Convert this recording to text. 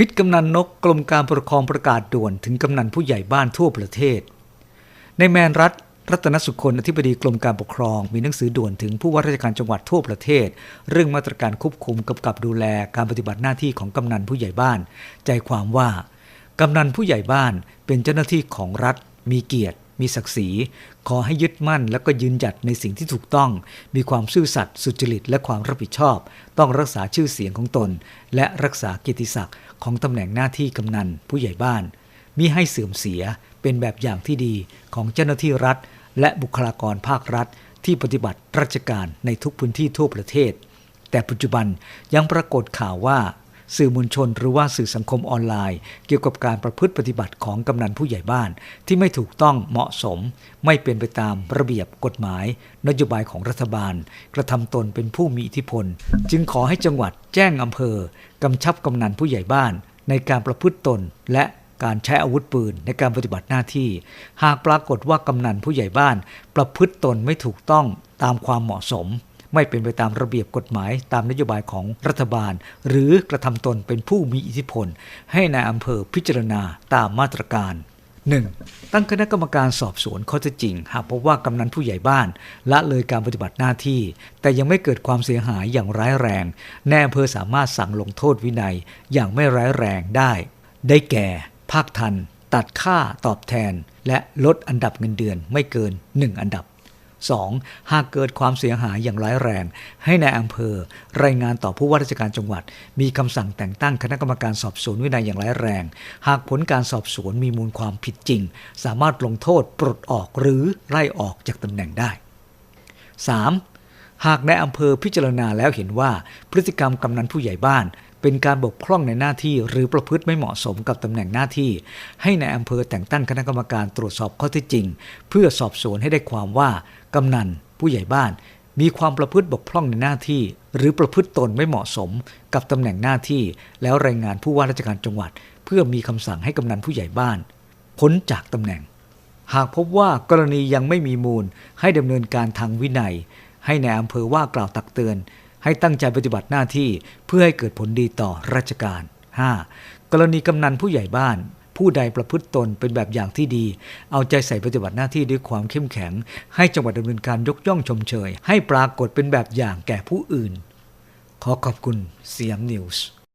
พิษกำนันนกกรมการปกครองประกาศด่วนถึงกำนันผู้ใหญ่บ้านทั่วประเทศ ในแมนรัฐรัตนสุคนอธิบดีกรมการปกครอง มีหนังสือด่วนถึงผู้ว่าราชการจังหวัดทั่วประเทศ เรื่องมาตรการควบคุมกำกับดูแลการปฏิบัติหน้าที่ของกำนันผู้ใหญ่บ้าน ใจความว่ากำนันผู้ใหญ่บ้านเป็นเจ้าหน้าที่ของรัฐมีเกียรติ มีศักดิ์ศรีขอให้ยึดมั่นและก็ยืนหยัดในสิ่งที่ถูกต้อง มีความซื่อสัตย์สุจริตและความรับผิดชอบ ต้องรักษาชื่อเสียงของตน และรักษาเกียรติศักดิ์ของตำแหน่งหน้าที่กำนันผู้ใหญ่บ้านมิให้เสื่อมเสียเป็นแบบอย่างที่ดีของเจ้าหน้าที่รัฐ และบุคลากรภาครัฐ ที่ปฏิบัติราชการในทุกพื้นที่ทั่วประเทศ แต่ปัจจุบันยังปรากฏข่าวว่า สื่อมวลชน หรือว่าสื่อสังคมออนไลน์ เกี่ยวกับการประพฤติปฏิบัติของกำนันผู้ใหญ่บ้าน ที่ไม่ถูกต้องเหมาะสม ไม่เป็นไปตามระเบียบกฎหมาย นโยบายของรัฐบาล กระทำตนเป็นผู้มีอิทธิพล จึงขอให้จังหวัดแจ้งอำเภอกำชับกำนันผู้ใหญ่บ้าน ในการประพฤติตนและการใช้อาวุธปืนในการปฏิบัติหน้าที่ หากปรากฏว่ากำนันผู้ใหญ่บ้าน ประพฤติตนไม่ถูกต้องตามความเหมาะสม ไม่เป็นไปตามระเบียบกฎหมายตามนโยบายของรัฐบาล หรือกระทำตนเป็นผู้มีอิทธิพล ให้ในายอำเภอพิจารณาตามมาตรการ 1. ตั้งคณะกรรมการสอบสวนข้อเท็จจริง หากพบว่ากำนันผู้ใหญ่บ้าน ละเลยการปฏิบัติหน้าที่ แต่ยังไม่เกิดความเสียหายอย่างร้ายแรงแน่อำเภอสามารถสั่งลงโทษวินัยอย่างไม่ร้ายแรงได้ ได้แก่ ภาคทัน ตัดค่าตอบแทน และลดอันดับเงินเดือนไม่เกิน 1 อันดับ 2. หากเกิดความเสียหายอย่างร้ายแรง ให้ในายอำเภอ รายงานต่อผู้ว่าราชการจังหวัด มีคำสั่งแต่งตั้งคณะกรรมการสอบสวนวินัยอย่างร้ายแรง หากผลการสอบสวนมีมูลความผิดจริง สามารถลงโทษปลดออกหรือไล่ออกจากตำแหน่งได้ 3. หากในอำเภอพิจารณาแล้วเห็นว่าพฤติกรรมกำนันผู้ใหญ่บ้าน เป็นการบกพร่องในหน้าที่ หรือประพฤติไม่เหมาะสมกับตำแหน่งหน้าที่ ให้ในอำเภอแต่งตั้งคณะกรรมการตรวจสอบข้อเท็จจริง เพื่อสอบสวนให้ได้ความว่ากำนันผู้ใหญ่บ้าน มีความประพฤติบกพร่องในหน้าที่ หรือประพฤติตนไม่เหมาะสม กับตำแหน่งหน้าที่ แล้วรายงานผู้ว่าราชการจังหวัด เพื่อมีคำสั่งให้กำนันผู้ใหญ่บ้านพ้นจากตำแหน่ง หากพบว่ากรณียังไม่มีมูล ให้ดำเนินการทางวินัย ให้ในอำเภอว่ากล่าวตักเตือน ให้ตั้งใจปฏิบัติหน้าที่เพื่อให้เกิดผลดีต่อราชการ 5. กรณีกำนันผู้ใหญ่บ้าน ผู้ใดประพฤติตนเป็นแบบอย่างที่ดี เอาใจใส่ปฏิบัติหน้าที่ด้วยความเข้มแข็ง ให้จังหวัดดำเนินการยกย่องชมเชย ให้ปรากฏเป็นแบบอย่างแก่ผู้อื่น ขอขอบคุณเสียมนิวส์